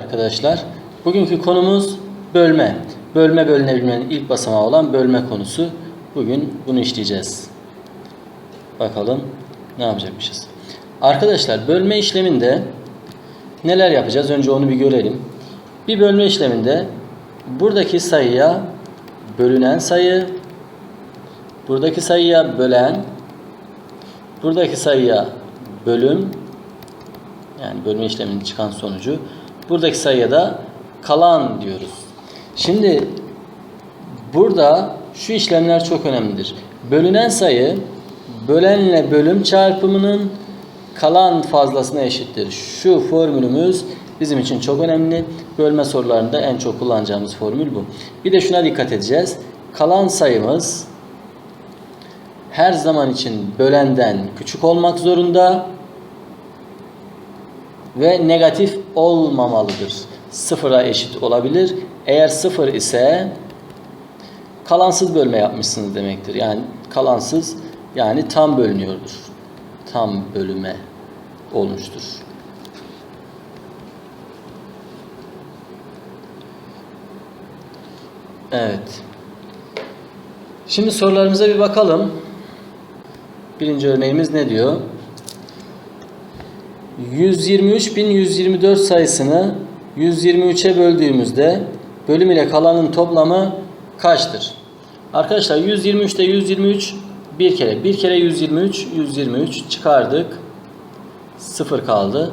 Arkadaşlar, bugünkü konumuz bölme. Bölme bölünebilmenin ilk basamağı olan bölme konusu. Bugün bunu işleyeceğiz. Bakalım ne yapacakmışız. Arkadaşlar, bölme işleminde neler yapacağız? Önce onu bir görelim. Bir bölme işleminde buradaki sayıya bölünen sayı, buradaki sayıya bölen, buradaki sayıya bölüm, yani bölme işleminin çıkan sonucu. Buradaki sayıya da kalan diyoruz. Şimdi burada şu işlemler çok önemlidir. Bölünen sayı bölenle bölüm çarpımının kalan fazlasına eşittir. Şu formülümüz bizim için çok önemli. Bölme sorularında en çok kullanacağımız formül bu. Bir de şuna dikkat edeceğiz. Kalan sayımız her zaman için bölenden küçük olmak zorunda ve negatif olmamalıdır. Sıfıra eşit olabilir. Eğer sıfır ise kalansız bölme yapmışsınız demektir. Yani kalansız yani tam bölünüyordur. Tam bölüme olmuştur. Evet. Şimdi sorularımıza bir bakalım. Birinci örneğimiz ne diyor? 123.124 sayısını 123'e böldüğümüzde bölüm ile kalanın toplamı kaçtır? Arkadaşlar 123'te 123 bir kere. Bir kere 123, 123 çıkardık. 0 kaldı.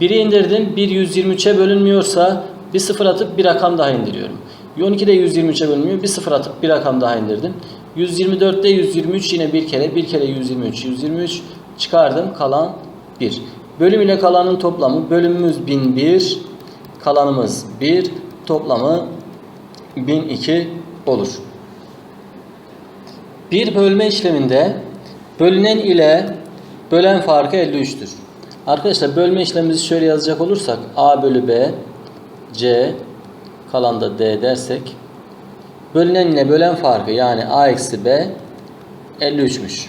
1'i indirdim. 1 123'e bölünmüyorsa bir sıfır atıp bir rakam daha indiriyorum. 12'de 123'e bölünmüyor. Bir sıfır atıp bir rakam daha indirdim. 124'te 123 yine bir kere. Bir kere 123, 123 çıkardım. Kalan 1. Bölüm ile kalanın toplamı bölümümüz 1001, kalanımız 1, toplamı 1002 olur. Bir bölme işleminde bölünen ile bölen farkı 53'tür. Arkadaşlar bölme işlemimizi şöyle yazacak olursak A bölü B, C, kalan da D dersek bölünen ile bölen farkı yani A eksi B 53'müş.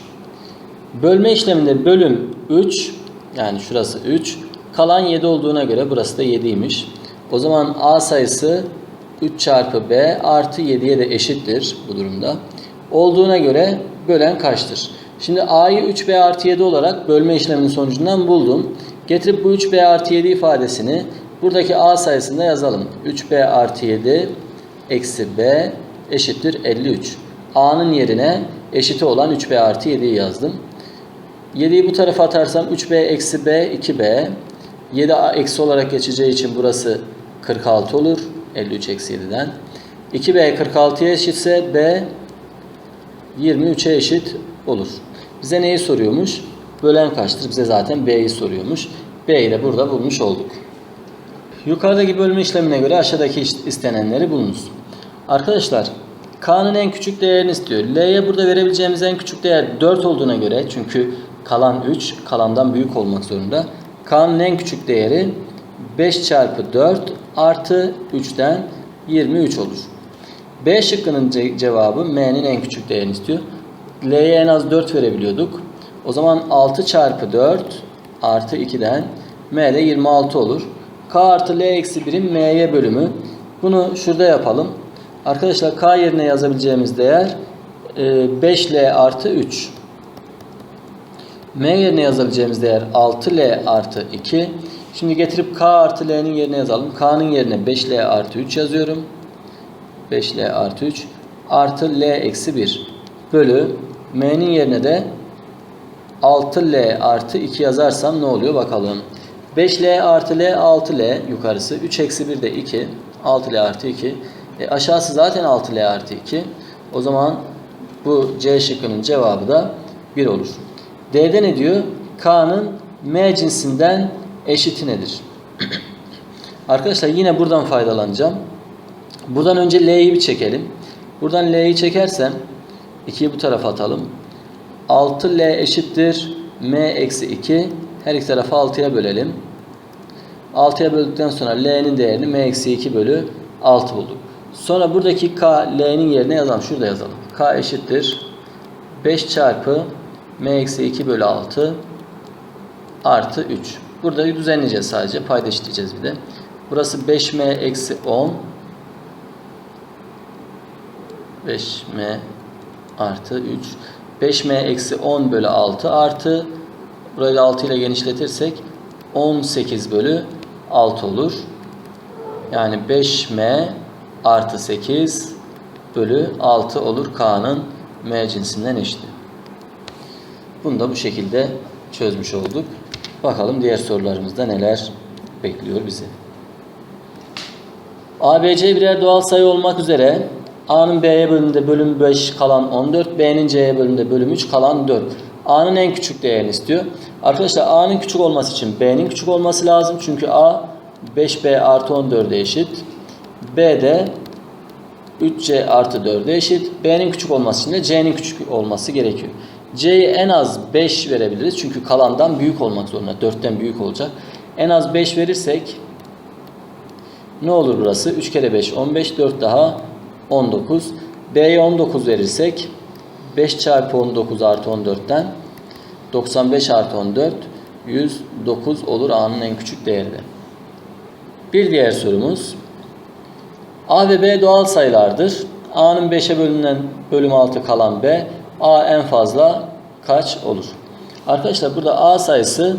Bölme işleminde bölüm 3 yani şurası 3. Kalan 7 olduğuna göre burası da 7'ymiş. O zaman A sayısı 3 çarpı B artı 7'ye de eşittir bu durumda. Olduğuna göre bölen kaçtır? Şimdi A'yı 3B artı 7 olarak bölme işleminin sonucundan buldum. Getirip bu 3B artı 7 ifadesini buradaki A sayısında yazalım. 3B artı 7 eksi B eşittir 53. A'nın yerine eşiti olan 3B artı 7'yi yazdım. 7'yi bu tarafa atarsam 3b eksi b 2b. 7 eksi olarak geçeceği için burası 46 olur. 53 eksi 7'den. 2b 46'ya eşitse b 23'e eşit olur. Bize neyi soruyormuş? Bölen kaçtır? Bize zaten b'yi soruyormuş. b'yi de burada bulmuş olduk. Yukarıdaki bölme işlemine göre aşağıdaki istenenleri bulunuz. Arkadaşlar K'nın en küçük değerini istiyor. L'ye burada verebileceğimiz en küçük değer 4 olduğuna göre çünkü kalan 3 kalandan büyük olmak zorunda. K'nın en küçük değeri 5 çarpı 4 artı 3'ten 23 olur. B şıkkının ce cevabı M'nin en küçük değerini istiyor. L'ye en az 4 verebiliyorduk. O zaman 6 çarpı 4 artı 2'den M'de 26 olur. K artı L eksi 1'in M'ye bölümü. Bunu şurada yapalım. Arkadaşlar K yerine yazabileceğimiz değer 5L artı 3. M yerine yazabileceğimiz değer 6L artı 2. Şimdi getirip K artı L'nin yerine yazalım. K'nın yerine 5L artı 3 yazıyorum. 5L artı 3 artı L eksi 1 bölü M'nin yerine de 6L artı 2 yazarsam ne oluyor bakalım. 5L artı L 6L yukarısı 3 eksi 1 de 2 6L artı 2 e aşağısı zaten 6L artı 2 o zaman bu C şıkkının cevabı da 1 olur. D'de ne diyor? K'nın M cinsinden eşiti nedir? Arkadaşlar yine buradan faydalanacağım. Buradan önce L'yi bir çekelim. Buradan L'yi çekersem 2'yi bu tarafa atalım. 6L eşittir M eksi 2. Her iki tarafı 6'ya bölelim. 6'ya böldükten sonra L'nin değerini M eksi 2 bölü 6 bulduk. Sonra buradaki K L'nin yerine yazalım. Şurada yazalım. K eşittir 5 çarpı m eksi 2 bölü 6 artı 3. Burada düzenleyeceğiz sadece. Payda bir de. Burası 5m eksi 10. 5m artı 3. 5m eksi 10 bölü 6 artı burayı da 6 ile genişletirsek 18 bölü 6 olur. Yani 5m artı 8 bölü 6 olur K'nın M cinsinden eşiti. Bunu da bu şekilde çözmüş olduk. Bakalım diğer sorularımızda neler bekliyor bizi. ABC birer doğal sayı olmak üzere A'nın B'ye bölümünde bölüm 5 kalan 14, B'nin C'ye bölümünde bölüm 3 kalan 4. A'nın en küçük değerini istiyor. Arkadaşlar A'nın küçük olması için B'nin küçük olması lazım. Çünkü A 5B artı 14'e eşit. B de 3C artı 4'e eşit. B'nin küçük olması için de C'nin küçük olması gerekiyor. C'ye en az 5 verebiliriz. Çünkü kalandan büyük olmak zorunda. 4'ten büyük olacak. En az 5 verirsek ne olur burası? 3 kere 5 15 4 daha 19. B'ye 19 verirsek 5 çarpı 19 artı 14'ten 95 artı 14 109 olur A'nın en küçük değeri de. Bir diğer sorumuz A ve B doğal sayılardır. A'nın 5'e bölünen bölüm 6 kalan B A en fazla kaç olur? Arkadaşlar burada A sayısı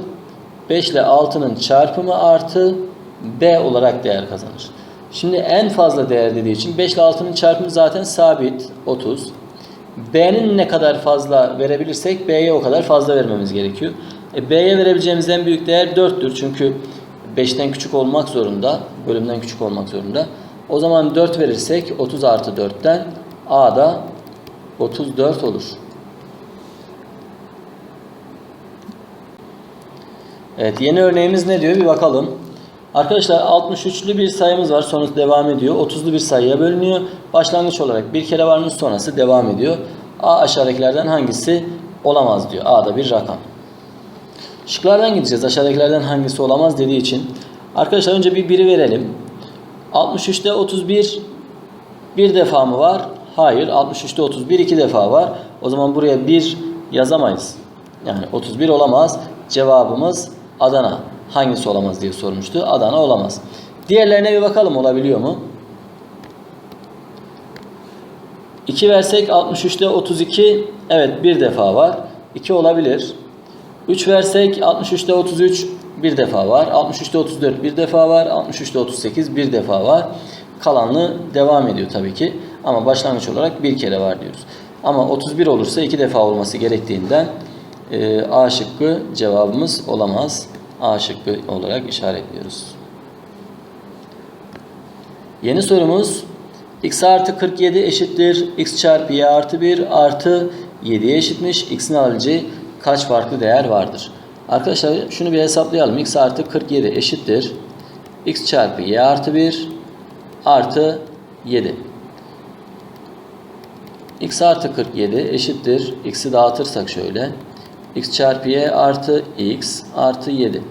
5 ile 6'nın çarpımı artı B olarak değer kazanır. Şimdi en fazla değer dediği için 5 ile 6'nın çarpımı zaten sabit 30. B'nin ne kadar fazla verebilirsek B'ye o kadar fazla vermemiz gerekiyor. E, B'ye verebileceğimiz en büyük değer 4'tür. Çünkü 5'ten küçük olmak zorunda. Bölümden küçük olmak zorunda. O zaman 4 verirsek 30 artı 4'ten A da 34 olur. Evet yeni örneğimiz ne diyor bir bakalım. Arkadaşlar 63'lü bir sayımız var sonrası devam ediyor. 30'lu bir sayıya bölünüyor. Başlangıç olarak bir kere varmış sonrası devam ediyor. A aşağıdakilerden hangisi olamaz diyor. A'da bir rakam. Şıklardan gideceğiz. Aşağıdakilerden hangisi olamaz dediği için. Arkadaşlar önce bir biri verelim. 63'te 31 bir defa mı var? Hayır. 63'te 31 iki defa var. O zaman buraya 1 yazamayız. Yani 31 olamaz. Cevabımız Adana. Hangisi olamaz diye sormuştu. Adana olamaz. Diğerlerine bir bakalım olabiliyor mu? 2 versek 63'te 32 evet bir defa var. 2 olabilir. 3 versek 63'te 33 bir defa var. 63'te 34 bir defa var. 63'te 38 bir defa var. Kalanlı devam ediyor tabii ki. Ama başlangıç olarak bir kere var diyoruz. Ama 31 olursa iki defa olması gerektiğinden e, A şıkkı cevabımız olamaz. A şıkkı olarak işaretliyoruz. Yeni sorumuz x artı 47 eşittir x çarpı y artı 1 artı 7'ye eşitmiş. x'in alabileceği kaç farklı değer vardır? Arkadaşlar şunu bir hesaplayalım. x artı 47 eşittir. x çarpı y artı 1 artı 7. x artı 47 eşittir. x'i dağıtırsak şöyle. x çarpı y artı x artı 7.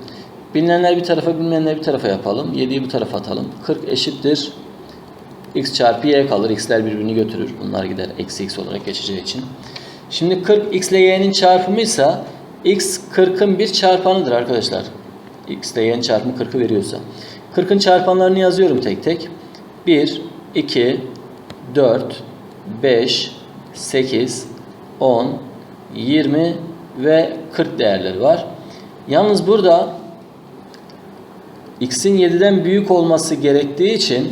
Bilinenler bir tarafa bilinmeyenler bir tarafa yapalım. 7'yi bu tarafa atalım. 40 eşittir. x çarpı y kalır. x'ler birbirini götürür. Bunlar gider. Eksi x olarak geçeceği için. Şimdi 40 x ile y'nin çarpımıysa x 40'ın bir çarpanıdır arkadaşlar. x ile y'nin çarpımı 40'ı veriyorsa. 40'ın çarpanlarını yazıyorum tek tek. 1, 2, 4, 5, 8, 10, 20 ve 40 değerleri var. Yalnız burada x'in 7'den büyük olması gerektiği için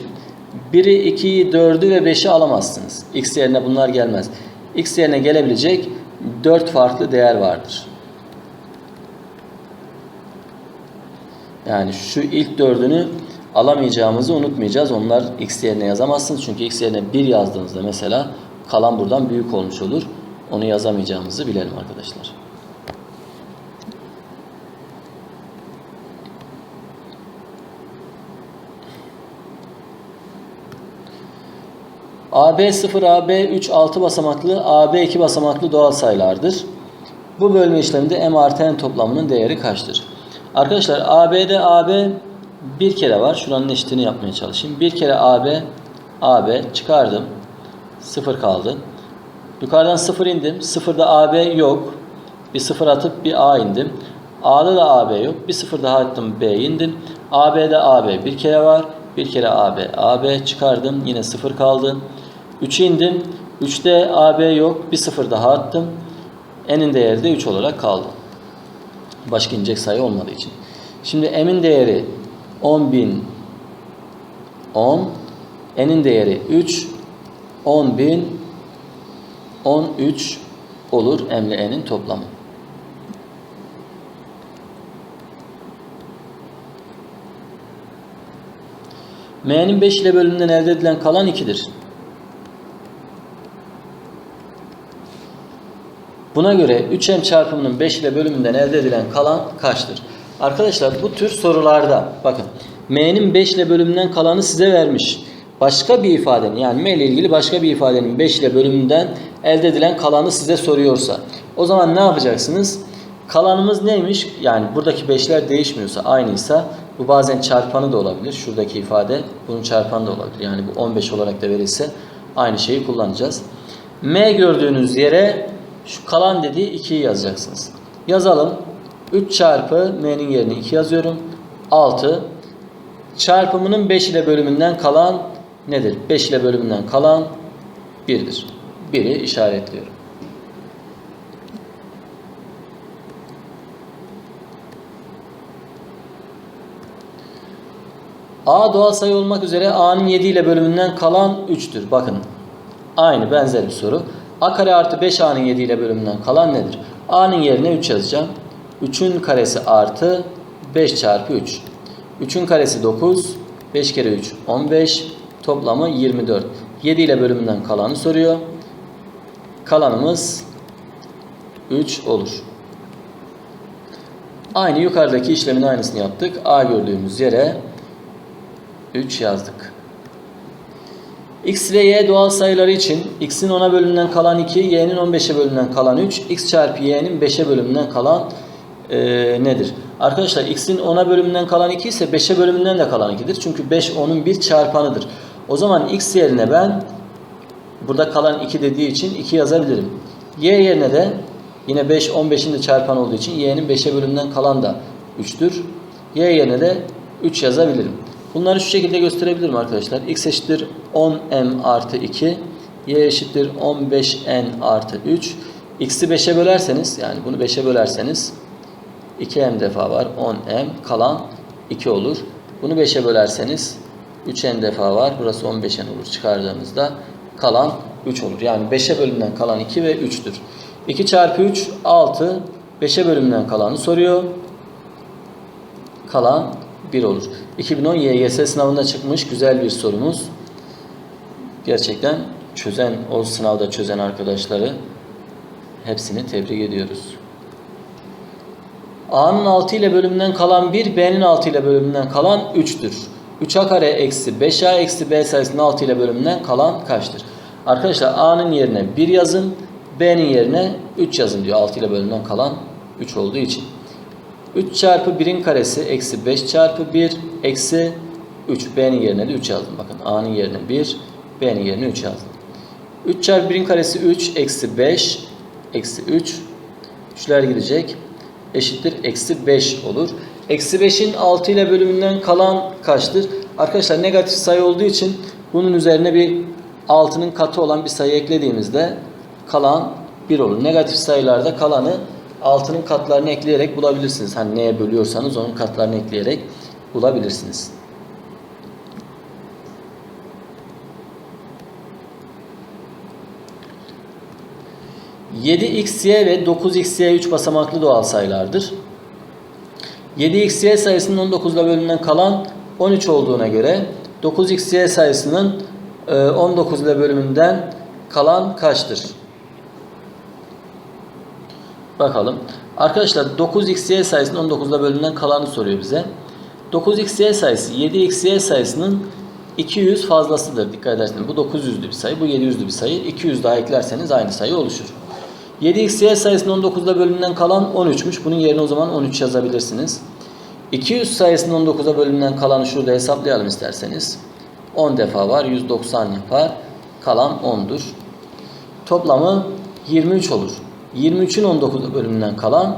1'i, 2'yi, 4'ü ve 5'i alamazsınız. x yerine bunlar gelmez. x yerine gelebilecek 4 farklı değer vardır. Yani şu ilk dördünü alamayacağımızı unutmayacağız. Onlar x yerine yazamazsınız. Çünkü x yerine 1 yazdığınızda mesela kalan buradan büyük olmuş olur. Onu yazamayacağımızı bilelim arkadaşlar. AB 0, AB 3 6 basamaklı, AB 2 basamaklı doğal sayılardır. Bu bölme işleminde m artı n toplamının değeri kaçtır? Arkadaşlar AB'de AB bir kere var. Şuranın eşitini yapmaya çalışayım. Bir kere AB, AB çıkardım. 0 kaldı. Yukarıdan 0 indim. 0'da AB yok. Bir 0 atıp bir A indim. A'da da AB yok. Bir 0 daha attım B indim. AB'de AB bir kere var. Bir kere AB. AB çıkardım. Yine 0 kaldı. 3'e indim. 3'te AB yok. Bir 0 daha attım. N'in değeri de 3 olarak kaldı. Başka inecek sayı olmadığı için. Şimdi M'in değeri 10.000 10 N'in değeri 3 10.000 13 olur M ile N'in toplamı. M'nin 5 ile bölümünden elde edilen kalan 2'dir. Buna göre 3M çarpımının 5 ile bölümünden elde edilen kalan kaçtır? Arkadaşlar bu tür sorularda bakın M'nin 5 ile bölümünden kalanı size vermiş. Başka bir ifadenin yani M ile ilgili başka bir ifadenin 5 ile bölümünden elde edilen kalanı size soruyorsa o zaman ne yapacaksınız? Kalanımız neymiş? Yani buradaki 5'ler değişmiyorsa aynıysa bu bazen çarpanı da olabilir. Şuradaki ifade bunun çarpanı da olabilir. Yani bu 15 olarak da verilse aynı şeyi kullanacağız. M gördüğünüz yere şu kalan dediği 2'yi yazacaksınız. Yazalım. 3 çarpı m'nin yerine 2 yazıyorum. 6 çarpımının 5 ile bölümünden kalan nedir? 5 ile bölümünden kalan 1'dir. 1'i işaretliyorum. A doğal sayı olmak üzere A'nın 7 ile bölümünden kalan 3'tür. Bakın aynı benzer bir soru. A kare artı 5 A'nın 7 ile bölümünden kalan nedir? A'nın yerine 3 yazacağım. 3'ün karesi artı 5 çarpı 3. 3'ün karesi 9. 5 kere 3 15. Toplamı 24. 7 ile bölümünden kalanı soruyor. Kalanımız 3 olur. Aynı yukarıdaki işlemin aynısını yaptık. A gördüğümüz yere 3 yazdık. X ile Y doğal sayıları için x'in 10'a bölümünden kalan 2, y'nin 15'e bölümünden kalan 3, x çarpı y'nin 5'e bölümünden kalan e, nedir? Arkadaşlar x'in 10'a bölümünden kalan 2 ise 5'e bölümünden de kalan 2'dir. Çünkü 5 onun bir çarpanıdır. O zaman x yerine ben burada kalan 2 dediği için 2 yazabilirim. Y yerine de yine 5 15'in de çarpanı olduğu için y'nin 5'e bölümünden kalan da 3'tür. Y yerine de 3 yazabilirim. Bunları şu şekilde gösterebilirim arkadaşlar. x eşittir 10m artı 2. y eşittir 15n artı 3. x'i 5'e bölerseniz yani bunu 5'e bölerseniz 2m defa var. 10m kalan 2 olur. Bunu 5'e bölerseniz 3n defa var. Burası 15n olur. Çıkardığımızda kalan 3 olur. Yani 5'e bölümden kalan 2 ve 3'tür. 2 çarpı 3 6. 5'e bölümden kalanı soruyor. Kalan 1 olur. 2010 YGS sınavında çıkmış güzel bir sorumuz. Gerçekten çözen, o sınavda çözen arkadaşları hepsini tebrik ediyoruz. A'nın 6 ile bölümünden kalan 1, B'nin 6 ile bölümünden kalan 3'tür. 3A kare eksi 5A eksi B sayısının 6 ile bölümünden kalan kaçtır? Arkadaşlar A'nın yerine 1 yazın, B'nin yerine 3 yazın diyor. 6 ile bölümünden kalan 3 olduğu için. 3 çarpı 1'in karesi eksi 5 çarpı 1 eksi 3. B'nin yerine de 3 yazdım. Bakın A'nın yerine 1, B'nin yerine 3 yazdım. 3 çarpı 1'in karesi 3 eksi 5 eksi 3. 3'ler gidecek. Eşittir eksi 5 olur. Eksi 5'in 6 ile bölümünden kalan kaçtır? Arkadaşlar negatif sayı olduğu için bunun üzerine bir 6'nın katı olan bir sayı eklediğimizde kalan 1 olur. Negatif sayılarda kalanı 6'nın katlarını ekleyerek bulabilirsiniz. Hani neye bölüyorsanız onun katlarını ekleyerek bulabilirsiniz. ...7xy ve 9xy 3 basamaklı doğal sayılardır. 7xy sayısının 19 ile bölümünden kalan 13 olduğuna göre 9xy sayısının 19 ile bölümünden kalan kaçtır? Bakalım. Arkadaşlar 9xy sayısının 19 ile bölümünden kalanı soruyor bize. 9xy sayısı 7xy sayısının 200 fazlasıdır. Dikkat ederseniz bu 900'lü bir sayı, bu 700'lü bir sayı. 200 daha eklerseniz aynı sayı oluşur. 7xy sayısının 19 ile bölümünden kalan 13'müş. Bunun yerine o zaman 13 yazabilirsiniz. 200 sayısının 19'a bölümünden kalanı şurada hesaplayalım isterseniz. 10 defa var. 190 yapar. Kalan 10'dur. Toplamı 23 olur. 23'ün 19 bölümünden kalan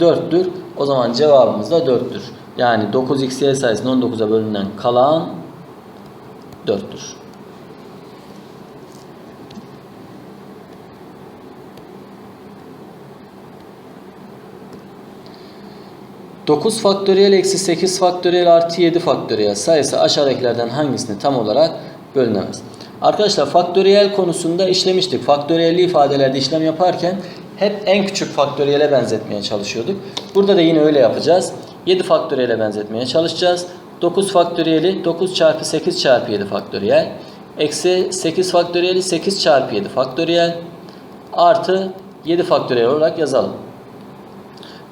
4'tür. O zaman cevabımız da 4'tür. Yani 9xy sayısının 19'a bölünen kalan 4'tür. Dokuz faktöriyel eksi 8 faktöriyel artı 7 faktöriyel sayısı aşağıdakilerden hangisini tam olarak bölünemez? Arkadaşlar faktöriyel konusunda işlemiştik. Faktöriyelli ifadelerde işlem yaparken hep en küçük faktöriyele benzetmeye çalışıyorduk. Burada da yine öyle yapacağız. 7 faktöriyele benzetmeye çalışacağız. 9 faktöriyeli 9 çarpı 8 çarpı 7 faktöriyel. Eksi 8 faktöriyeli 8 çarpı 7 faktöriyel. Artı 7 faktöriyel olarak yazalım.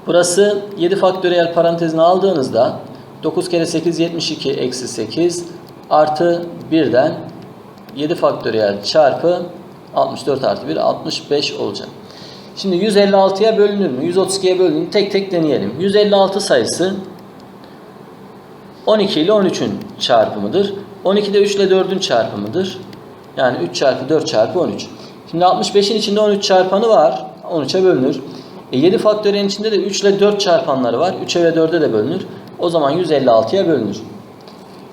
Burası 7 faktöriyel parantezine aldığınızda 9 kere 8 72 eksi 8 artı 1'den 7 faktöriyel çarpı 64 artı 1 65 olacak. Şimdi 156'ya bölünür mü? 132'ye bölünür mü? Tek tek deneyelim. 156 sayısı 12 ile 13'ün çarpımıdır. 12 de 3 ile 4'ün çarpımıdır. Yani 3 çarpı 4 çarpı 13. Şimdi 65'in içinde 13 çarpanı var. 13'e bölünür. E 7 faktöriyelin içinde de 3 ile 4 çarpanları var. 3'e ve 4'e de bölünür. O zaman 156'ya bölünür.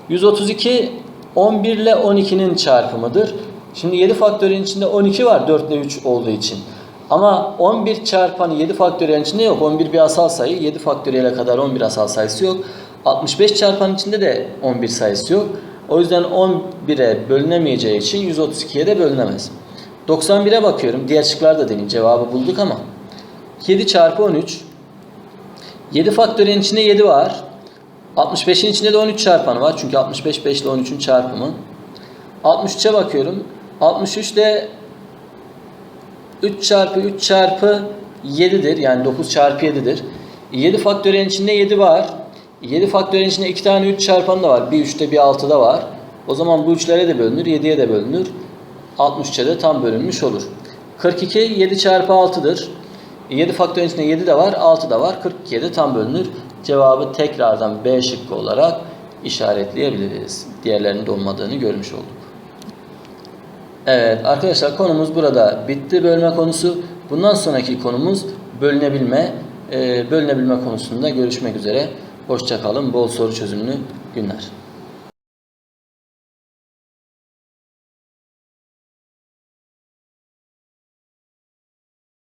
132 11 ile 12'nin çarpımıdır. Şimdi 7 faktöriyelin içinde 12 var 4 ile 3 olduğu için. Ama 11 çarpanı 7 faktöriyelin içinde yok. 11 bir asal sayı. 7 faktöriyele kadar 11 asal sayısı yok. 65 çarpanın içinde de 11 sayısı yok. O yüzden 11'e bölünemeyeceği için 132'ye de bölünemez. 91'e bakıyorum. Diğer şıklarda da deneyim. Cevabı bulduk ama. 7 çarpı 13. 7 faktöriyelin içinde 7 var. 65'in içinde de 13 çarpanı var. Çünkü 65 5 ile 13'ün çarpımı. 63'e bakıyorum. 63 de 3 çarpı 3 çarpı 7'dir. Yani 9 çarpı 7'dir. 7 faktöriyelin içinde 7 var. 7 faktöriyelin içinde 2 tane 3 çarpanı da var. Bir 3'te bir 6'da var. O zaman bu 3'lere de bölünür. 7'ye de bölünür. 63'e de tam bölünmüş olur. 42 7 çarpı 6'dır. 7 faktörün içinde 7 de var, 6 da var. 42'ye de tam bölünür. Cevabı tekrardan B şıkkı olarak işaretleyebiliriz. Diğerlerinin de olmadığını görmüş olduk. Evet arkadaşlar konumuz burada bitti bölme konusu. Bundan sonraki konumuz bölünebilme. Ee, bölünebilme konusunda görüşmek üzere. Hoşçakalın. Bol soru çözümlü günler.